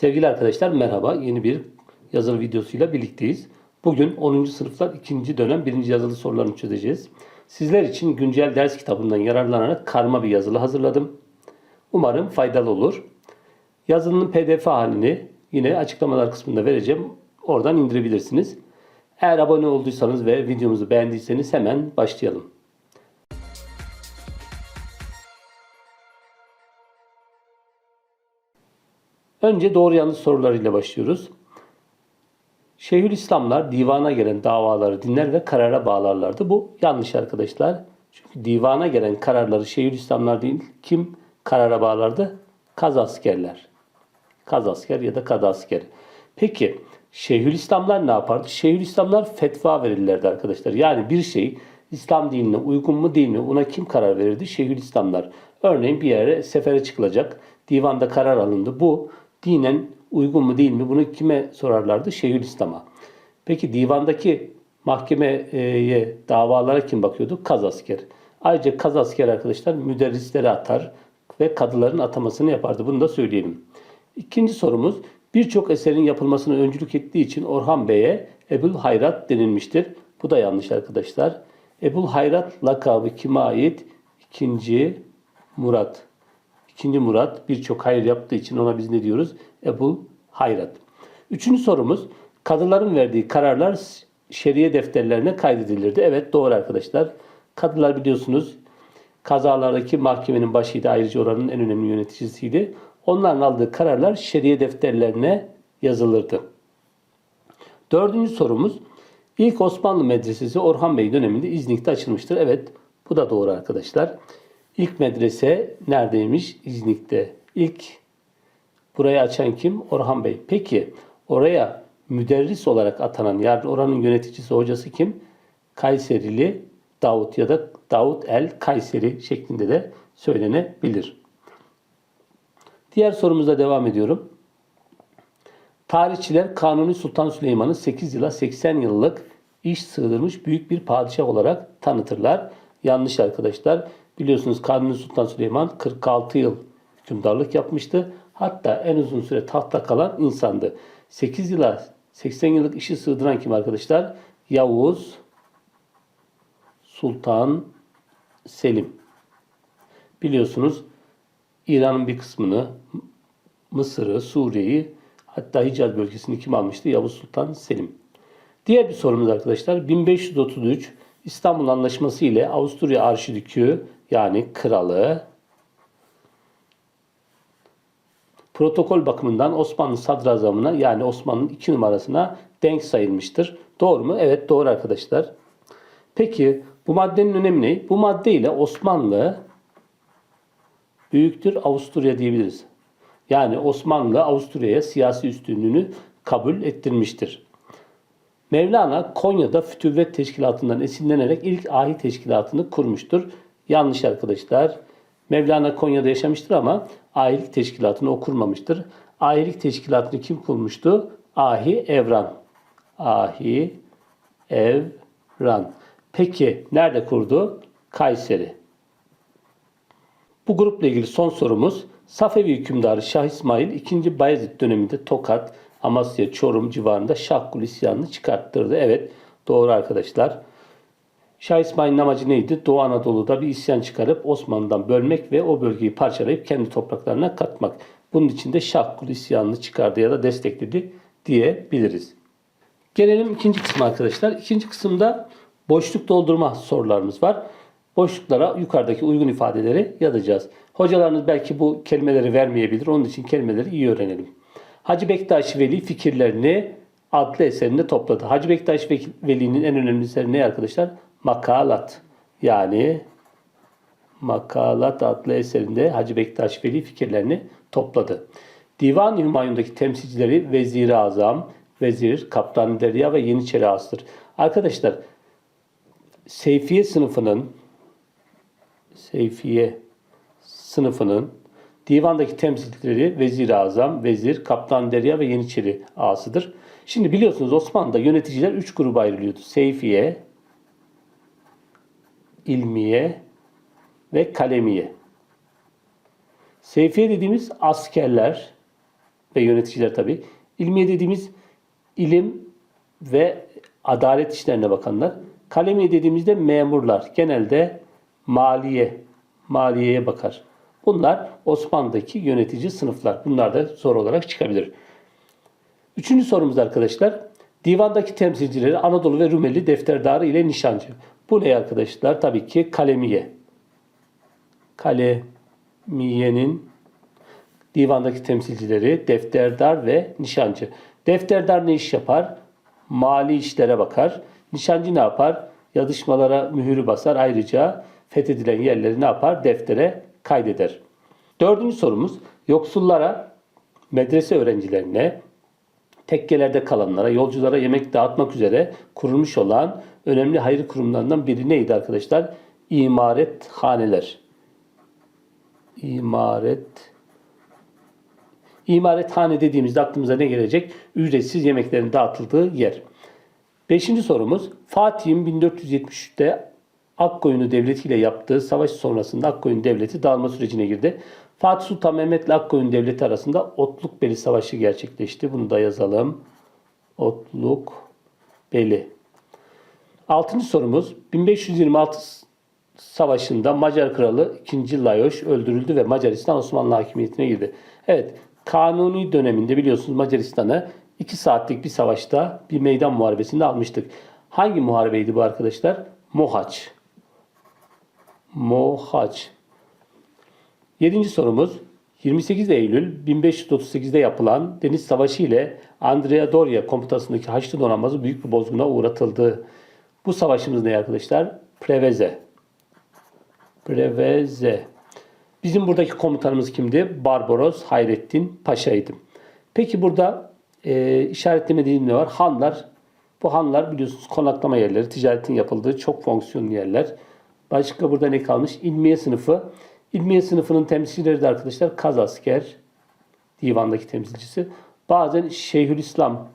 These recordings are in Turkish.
Sevgili arkadaşlar merhaba. Yeni bir yazılı videosuyla birlikteyiz. Bugün 10. sınıflar 2. dönem 1. yazılı sorularını çözeceğiz. Sizler için güncel ders kitabından yararlanarak karma bir yazılı hazırladım. Umarım faydalı olur. Yazılının pdf halini yine açıklamalar kısmında vereceğim. Oradan indirebilirsiniz. Eğer abone olduysanız ve videomuzu beğendiyseniz hemen başlayalım. Önce doğru yanlış sorularıyla başlıyoruz. Şeyhülislamlar divana gelen davaları dinler ve karara bağlarlardı. Bu yanlış arkadaşlar. Çünkü divana gelen kararları Şeyhülislamlar değil, kim karara bağlardı? Kaz askerler. Kaz asker ya da kadı asker. Peki Şeyhülislamlar ne yapardı? Şeyhülislamlar fetva verirlerdi arkadaşlar. Yani bir şey İslam dinine uygun mu değil mi? Buna kim karar verirdi? Şeyhülislamlar. Örneğin bir yere sefere çıkılacak. Divanda karar alındı. Bu dinen uygun mu değil mi? Bunu kime sorarlardı? Şeyhülislam'a. Peki divandaki mahkemeye, davalara kim bakıyordu? Kaz asker. Ayrıca kaz asker arkadaşlar müderrisleri atar ve kadıların atamasını yapardı. Bunu da söyleyelim. İkinci sorumuz birçok eserin yapılmasına öncülük ettiği için Orhan Bey'e Ebul Hayrat denilmiştir. Bu da yanlış arkadaşlar. Ebul Hayrat lakabı kime ait? İkinci Murat. İkinci Murat birçok hayır yaptığı için ona biz ne diyoruz? Ebul Hayrat. Üçüncü sorumuz kadıların verdiği kararlar şeriye defterlerine kaydedilirdi. Evet doğru arkadaşlar. Kadılar biliyorsunuz kazalardaki mahkemenin başıydı. Ayrıca oranın en önemli yöneticisiydi. Onların aldığı kararlar şeriye defterlerine yazılırdı. Dördüncü sorumuz. İlk Osmanlı medresesi Orhan Bey döneminde İznik'te açılmıştır. Evet bu da doğru arkadaşlar. İlk medrese neredeymiş? İznik'te. İlk burayı açan kim? Orhan Bey. Peki oraya müderris olarak atanan yani oranın yöneticisi hocası kim? Kayserili Davut ya da Davut el Kayseri şeklinde de söylenebilir. Diğer sorumuza devam ediyorum. Tarihçiler Kanuni Sultan Süleyman'ı 8 yıla 80 yıllık iş sığdırmış büyük bir padişah olarak tanıtırlar. Yanlış arkadaşlar. Biliyorsunuz Kanuni Sultan Süleyman 46 yıl hükümdarlık yapmıştı. Hatta en uzun süre tahtta kalan insandı. 8 yıla 80 yıllık işi sığdıran kim arkadaşlar? Yavuz Sultan Selim. Biliyorsunuz İran'ın bir kısmını, Mısır'ı, Suriye'yi hatta Hicaz bölgesini kim almıştı? Yavuz Sultan Selim. Diğer bir sorumuz arkadaşlar 1533 İstanbul Anlaşması ile Avusturya Arşidükü yani kralı protokol bakımından Osmanlı sadrazamına yani Osmanlı'nın iki numarasına denk sayılmıştır. Doğru mu? Evet doğru arkadaşlar. Peki bu maddenin önemi ne? Bu madde ile Osmanlı büyüktür Avusturya diyebiliriz. Yani Osmanlı Avusturya'ya siyasi üstünlüğünü kabul ettirmiştir. Mevlana Konya'da Fütüvvet Teşkilatı'ndan esinlenerek ilk ahi teşkilatını kurmuştur. Yanlış arkadaşlar. Mevlana Konya'da yaşamıştır ama ahilik teşkilatını o kurmamıştır. Ahilik teşkilatını kim kurmuştu? Ahi Evran. Ahi Evran. Peki nerede kurdu? Kayseri. Bu grupla ilgili son sorumuz Safevi hükümdarı Şah İsmail 2. Bayezid döneminde Tokat, Amasya, Çorum civarında Şahkul isyanını çıkarttırdı. Evet doğru arkadaşlar. Şah İsmail'in amacı neydi? Doğu Anadolu'da bir isyan çıkarıp Osmanlı'dan bölmek ve o bölgeyi parçalayıp kendi topraklarına katmak. Bunun için de Şahkul isyanını çıkardı ya da destekledi diyebiliriz. Gelelim ikinci kısma arkadaşlar. İkinci kısımda boşluk doldurma sorularımız var. Boşluklara yukarıdaki uygun ifadeleri yazacağız. Hocalarınız belki bu kelimeleri vermeyebilir. Onun için kelimeleri iyi öğrenelim. Hacı Bektaş Veli fikirlerini adlı eserinde topladı. Hacı Bektaş Veli'nin en önemli eseri ne arkadaşlar? Makalat. Yani Makalat adlı eserinde Hacı Bektaş Veli fikirlerini topladı. Divan-ı Hümayun'daki temsilcileri Vezir-i Azam, Vezir, Kaptan Derya ve Yeniçeri Ağası'dır. Arkadaşlar Seyfiye sınıfının Seyfiye sınıfının divandaki temsilcileri Vezir-i Azam, Vezir, Kaptan Derya ve Yeniçeri ağasıdır. Şimdi biliyorsunuz Osmanlı'da yöneticiler üç gruba ayrılıyordu. Seyfiye, İlmiye ve Kalemiye. Seyfiye dediğimiz askerler, ve yöneticiler tabi. İlmiye dediğimiz ilim ve adalet işlerine bakanlar. Kalemiye dediğimizde memurlar. Genelde maliye, maliyeye bakar. Bunlar Osmanlı'daki yönetici sınıflar. Bunlar da soru olarak çıkabilir. Üçüncü sorumuz arkadaşlar. Divandaki temsilcileri Anadolu ve Rumeli defterdarı ile nişancı. Bu ne arkadaşlar? Tabii ki kalemiye. Kalemiyenin divandaki temsilcileri defterdar ve nişancı. Defterdar ne iş yapar? Mali işlere bakar. Nişancı ne yapar? Yazışmalara mühürü basar. Ayrıca fethedilen yerleri ne yapar? Deftere kaydeder. Dördüncü sorumuz yoksullara, medrese öğrencilerine, tekkelerde kalanlara, yolculara yemek dağıtmak üzere kurulmuş olan önemli hayır kurumlarından biri neydi arkadaşlar? İmarethaneler. İmaret İmarethane dediğimizde aklımıza ne gelecek? Ücretsiz yemeklerin dağıtıldığı yer. Beşinci sorumuz Fatih'in 1473'te Akkoyunlu Devleti ile yaptığı savaş sonrasında Akkoyun Devleti dağılma sürecine girdi. Fatih Sultan Mehmet ile Akkoyun Devleti arasında Otluk Beli Savaşı gerçekleşti. Bunu da yazalım. Otluk Beli. Altıncı sorumuz 1526 Savaşı'nda Macar Kralı 2. Lajos öldürüldü ve Macaristan Osmanlı hakimiyetine girdi. Evet, Kanuni döneminde biliyorsunuz Macaristan'ı 2 saatlik bir savaşta bir meydan muharebesinde almıştık. Hangi muharebeydi bu arkadaşlar? Mohaç. Mohaç. Yedinci sorumuz 28 Eylül 1538'de yapılan Deniz Savaşı ile Andrea Doria komutasındaki Haçlı donanması büyük bir bozguna uğratıldı. Bu savaşımız ne arkadaşlar? Preveze. Preveze. Bizim buradaki komutanımız kimdi? Barbaros Hayrettin Paşa'ydı. Peki burada e, işaretlemediğim ne var? Hanlar. Bu hanlar biliyorsunuz konaklama yerleri, ticaretin yapıldığı çok fonksiyonlu yerler. Başka burada ne kalmış? İlmiye sınıfı. İlmiye sınıfının temsilcileri de arkadaşlar kaz asker, divandaki temsilcisi. Bazen Şeyhülislam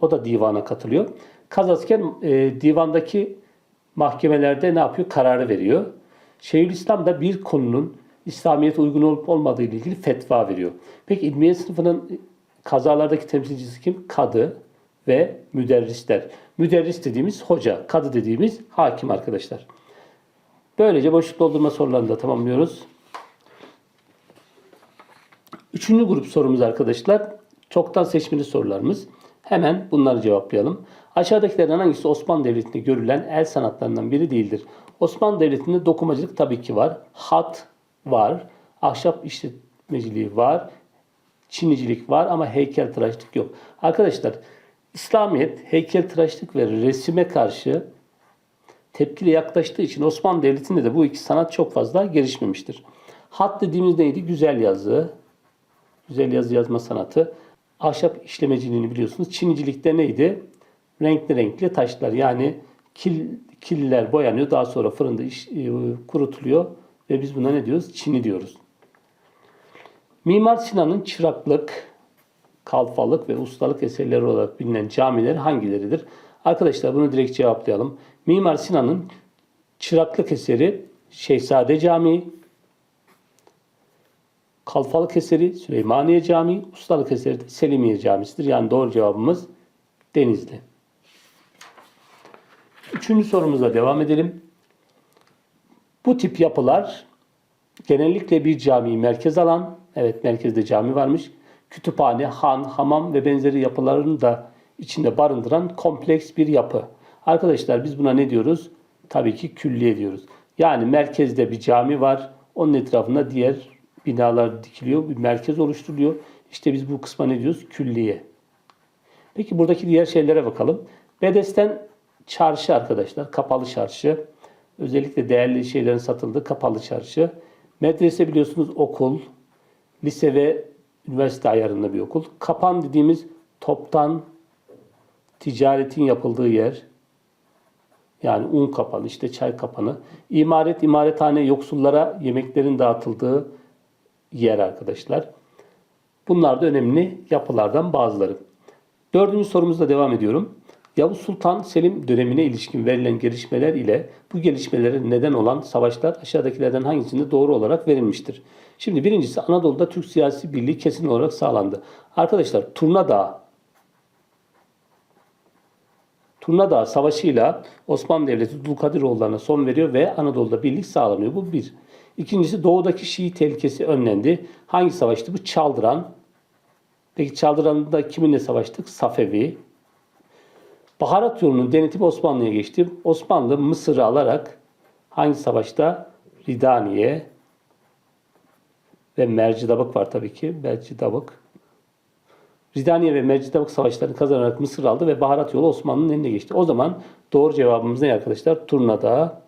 o da divana katılıyor. Kaz asker e, divandaki mahkemelerde ne yapıyor? Kararı veriyor. Şeyhülislam da bir konunun İslamiyet'e uygun olup olmadığı ile ilgili fetva veriyor. Peki İlmiye sınıfının kazalardaki temsilcisi kim? Kadı ve müderrisler. Müderris dediğimiz hoca, kadı dediğimiz hakim arkadaşlar. Böylece boşluk doldurma sorularını da tamamlıyoruz. Üçüncü grup sorumuz arkadaşlar. Çoktan seçmeli sorularımız. Hemen bunları cevaplayalım. Aşağıdakilerden hangisi Osmanlı Devleti'nde görülen el sanatlarından biri değildir? Osmanlı Devleti'nde dokumacılık tabii ki var. Hat var. Ahşap işletmeciliği var. Çinicilik var ama heykeltıraşlık yok. Arkadaşlar İslamiyet heykeltıraşlık ve resime karşı tepkili yaklaştığı için Osmanlı Devleti'nde de bu iki sanat çok fazla gelişmemiştir. Hat dediğimiz neydi? Güzel yazı, güzel yazı yazma sanatı. Ahşap işlemeciliğini biliyorsunuz. Çinicilikte neydi? Renkli renkli taşlar yani kil, killer boyanıyor. Daha sonra fırında iş, e, kurutuluyor ve biz buna ne diyoruz? Çini diyoruz. Mimar Sinan'ın çıraklık, kalfalık ve ustalık eserleri olarak bilinen camiler hangileridir? Arkadaşlar bunu direkt cevaplayalım. Mimar Sinan'ın çıraklık eseri Şehzade Camii, kalfalık eseri Süleymaniye Camii, ustalık eseri de Selimiye Camisi'dir. Yani doğru cevabımız Denizli. Üçüncü sorumuzla devam edelim. Bu tip yapılar genellikle bir camiyi merkez alan, evet merkezde cami varmış, kütüphane, han, hamam ve benzeri yapılarını da içinde barındıran kompleks bir yapı. Arkadaşlar biz buna ne diyoruz? Tabii ki külliye diyoruz. Yani merkezde bir cami var, onun etrafında diğer binalar dikiliyor, bir merkez oluşturuluyor. İşte biz bu kısma ne diyoruz? Külliye. Peki buradaki diğer şeylere bakalım. Bedesten çarşı arkadaşlar, kapalı çarşı. Özellikle değerli şeylerin satıldığı kapalı çarşı. Medrese biliyorsunuz okul, lise ve üniversite ayarında bir okul. Kapan dediğimiz toptan ticaretin yapıldığı yer. Yani un kapanı, işte çay kapanı. İmaret, imarethane yoksullara yemeklerin dağıtıldığı yer arkadaşlar. Bunlar da önemli yapılardan bazıları. Dördüncü sorumuzla devam ediyorum. Yavuz Sultan Selim dönemine ilişkin verilen gelişmeler ile bu gelişmelere neden olan savaşlar aşağıdakilerden hangisinde doğru olarak verilmiştir? Şimdi birincisi Anadolu'da Türk siyasi birliği kesin olarak sağlandı. Arkadaşlar Turna Dağı Turna Dağı Savaşı'yla Osmanlı Devleti Dulkadiroğullarına son veriyor ve Anadolu'da birlik sağlanıyor. Bu bir. İkincisi doğudaki Şii tehlikesi önlendi. Hangi savaştı? Bu Çaldıran. Peki Çaldıran'da kiminle savaştık? Safevi. Baharat yolunun denetimi Osmanlı'ya geçti. Osmanlı Mısır'ı alarak hangi savaşta? Ridaniye ve Mercidabık var tabii ki. Mercidabık. Ridaniye ve Mercidabık savaşlarını kazanarak Mısır aldı ve baharat yolu Osmanlı'nın eline geçti. O zaman doğru cevabımız ne arkadaşlar? Turnada,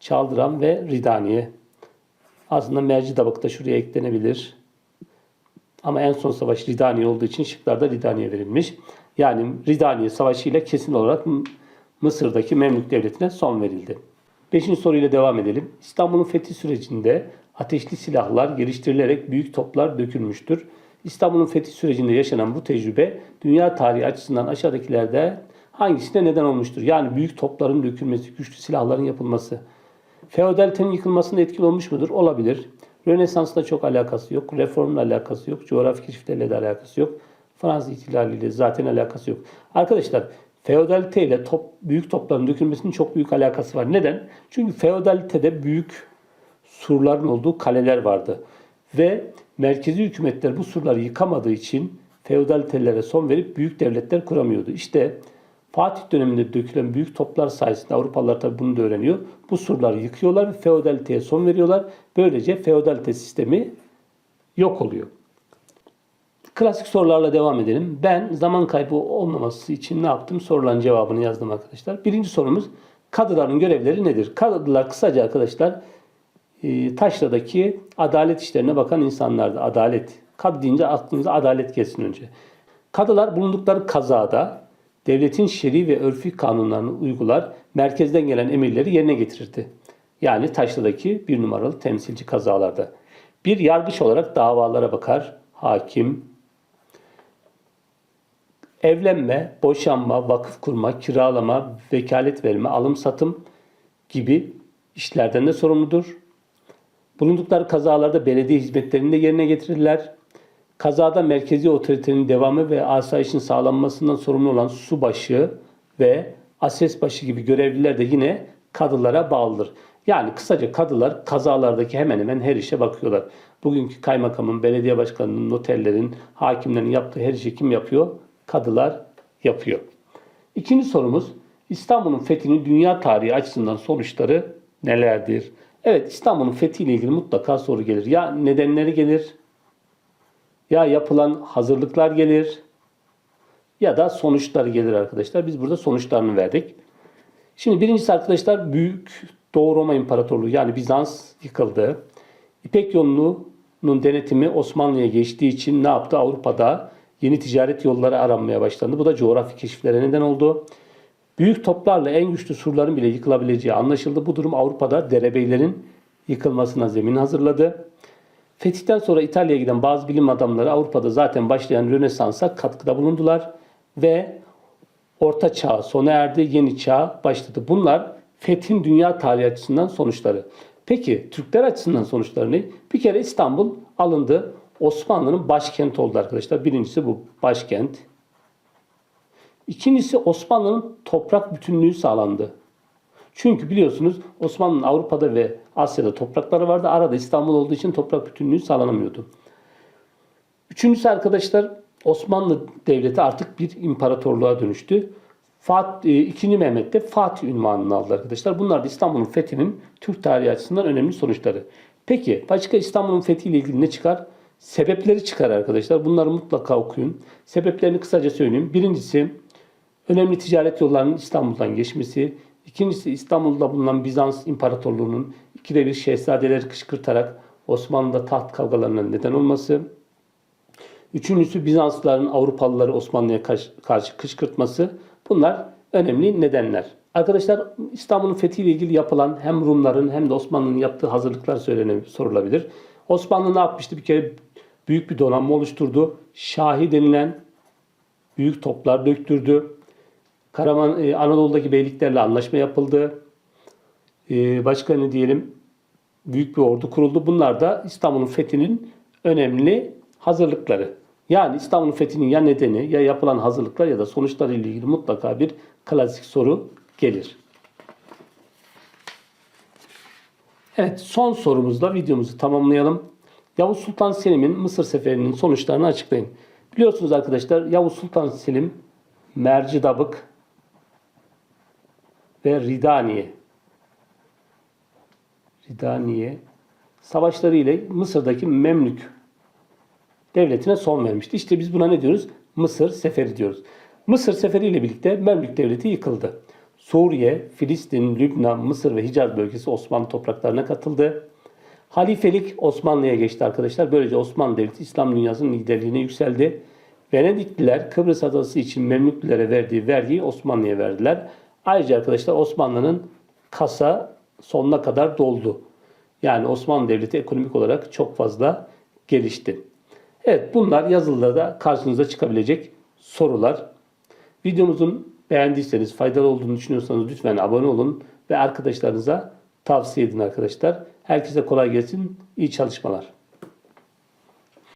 Çaldıran ve Ridaniye. Aslında Mercidabık da şuraya eklenebilir. Ama en son savaş Ridaniye olduğu için şıklarda Ridaniye verilmiş. Yani Ridaniye Savaşı ile kesin olarak Mısır'daki Memlük Devleti'ne son verildi. Beşinci soruyla devam edelim. İstanbul'un fethi sürecinde ateşli silahlar geliştirilerek büyük toplar dökülmüştür. İstanbul'un fethi sürecinde yaşanan bu tecrübe dünya tarihi açısından aşağıdakilerde hangisine neden olmuştur? Yani büyük topların dökülmesi, güçlü silahların yapılması. Feodalitenin yıkılmasında etkili olmuş mudur? Olabilir. Rönesansla çok alakası yok. Reformla alakası yok. Coğrafi keşiflerle de alakası yok. Fransız ihtilaliyle zaten alakası yok. Arkadaşlar feodalite ile top, büyük topların dökülmesinin çok büyük alakası var. Neden? Çünkü feodalitede büyük surların olduğu kaleler vardı. Ve merkezi hükümetler bu surları yıkamadığı için feodalitelere son verip büyük devletler kuramıyordu. İşte Fatih döneminde dökülen büyük toplar sayesinde Avrupalılar tabi bunu da öğreniyor. Bu surları yıkıyorlar ve feodaliteye son veriyorlar. Böylece feodalite sistemi yok oluyor. Klasik sorularla devam edelim. Ben zaman kaybı olmaması için ne yaptım? Soruların cevabını yazdım arkadaşlar. Birinci sorumuz kadıların görevleri nedir? Kadılar kısaca arkadaşlar e, Taşra'daki adalet işlerine bakan insanlardı. Adalet. Kadı deyince aklınıza adalet gelsin önce. Kadılar bulundukları kazada devletin şer'i ve örfi kanunlarını uygular, merkezden gelen emirleri yerine getirirdi. Yani Taşra'daki bir numaralı temsilci kazalarda. Bir yargıç olarak davalara bakar, hakim, evlenme, boşanma, vakıf kurma, kiralama, vekalet verme, alım satım gibi işlerden de sorumludur. Bulundukları kazalarda belediye hizmetlerini de yerine getirirler. Kazada merkezi otoritenin devamı ve asayişin sağlanmasından sorumlu olan subaşı ve asesbaşı gibi görevliler de yine kadılara bağlıdır. Yani kısaca kadılar kazalardaki hemen hemen her işe bakıyorlar. Bugünkü kaymakamın, belediye başkanının, noterlerin, hakimlerin yaptığı her işi kim yapıyor? Kadılar yapıyor. İkinci sorumuz İstanbul'un fethinin dünya tarihi açısından sonuçları nelerdir? Evet İstanbul'un fethiyle ilgili mutlaka soru gelir. Ya nedenleri gelir, ya yapılan hazırlıklar gelir ya da sonuçlar gelir arkadaşlar. Biz burada sonuçlarını verdik. Şimdi birincisi arkadaşlar Büyük Doğu Roma İmparatorluğu yani Bizans yıkıldı. İpek yolunun denetimi Osmanlı'ya geçtiği için ne yaptı? Avrupa'da yeni ticaret yolları aranmaya başlandı. Bu da coğrafi keşiflere neden oldu. Büyük toplarla en güçlü surların bile yıkılabileceği anlaşıldı. Bu durum Avrupa'da derebeylerin yıkılmasına zemin hazırladı. Fetihten sonra İtalya'ya giden bazı bilim adamları Avrupa'da zaten başlayan Rönesans'a katkıda bulundular ve Orta Çağ sona erdi, yeni çağ başladı. Bunlar fethin dünya tarihi açısından sonuçları. Peki Türkler açısından sonuçları ne? Bir kere İstanbul alındı. Osmanlı'nın başkenti oldu arkadaşlar. Birincisi bu başkent. İkincisi Osmanlı'nın toprak bütünlüğü sağlandı. Çünkü biliyorsunuz Osmanlı'nın Avrupa'da ve Asya'da toprakları vardı. Arada İstanbul olduğu için toprak bütünlüğü sağlanamıyordu. Üçüncüsü arkadaşlar Osmanlı Devleti artık bir imparatorluğa dönüştü. Fatih, ikinci Mehmet de Fatih ünvanını aldı arkadaşlar. Bunlar da İstanbul'un fethinin Türk tarihi açısından önemli sonuçları. Peki başka İstanbul'un fethiyle ilgili ne çıkar? Sebepleri çıkar arkadaşlar. Bunları mutlaka okuyun. Sebeplerini kısaca söyleyeyim. Birincisi önemli ticaret yollarının İstanbul'dan geçmesi. İkincisi İstanbul'da bulunan Bizans İmparatorluğu'nun ikide bir şehzadeleri kışkırtarak Osmanlı'da taht kavgalarına neden olması. Üçüncüsü Bizanslıların Avrupalıları Osmanlı'ya karşı kışkırtması. Bunlar önemli nedenler. Arkadaşlar İstanbul'un fethiyle ilgili yapılan hem Rumların hem de Osmanlı'nın yaptığı hazırlıklar sorulabilir. Osmanlı ne yapmıştı? Bir kere büyük bir donanma oluşturdu. Şahi denilen büyük toplar döktürdü. Karaman e, Anadolu'daki beyliklerle anlaşma yapıldı. E, başka ne diyelim? büyük bir ordu kuruldu. Bunlar da İstanbul'un fethinin önemli hazırlıkları. Yani İstanbul'un fethinin ya nedeni ya yapılan hazırlıklar ya da sonuçları ile ilgili mutlaka bir klasik soru gelir. Evet son sorumuzla videomuzu tamamlayalım. Yavuz Sultan Selim'in Mısır seferinin sonuçlarını açıklayın. Biliyorsunuz arkadaşlar Yavuz Sultan Selim Mercidabık ve Ridaniye Ridaniye savaşları ile Mısır'daki Memlük devletine son vermişti. İşte biz buna ne diyoruz? Mısır seferi diyoruz. Mısır seferi ile birlikte Memlük devleti yıkıldı. Suriye, Filistin, Lübnan, Mısır ve Hicaz bölgesi Osmanlı topraklarına katıldı. Halifelik Osmanlı'ya geçti arkadaşlar. Böylece Osmanlı Devleti İslam dünyasının liderliğine yükseldi. Venedikliler Kıbrıs adası için Memlüklülere verdiği vergiyi Osmanlı'ya verdiler. Ayrıca arkadaşlar Osmanlı'nın kasa sonuna kadar doldu. Yani Osmanlı Devleti ekonomik olarak çok fazla gelişti. Evet bunlar yazılılarda karşınıza çıkabilecek sorular. Videomuzun beğendiyseniz, faydalı olduğunu düşünüyorsanız lütfen abone olun ve arkadaşlarınıza tavsiye edin arkadaşlar. Herkese kolay gelsin, iyi çalışmalar.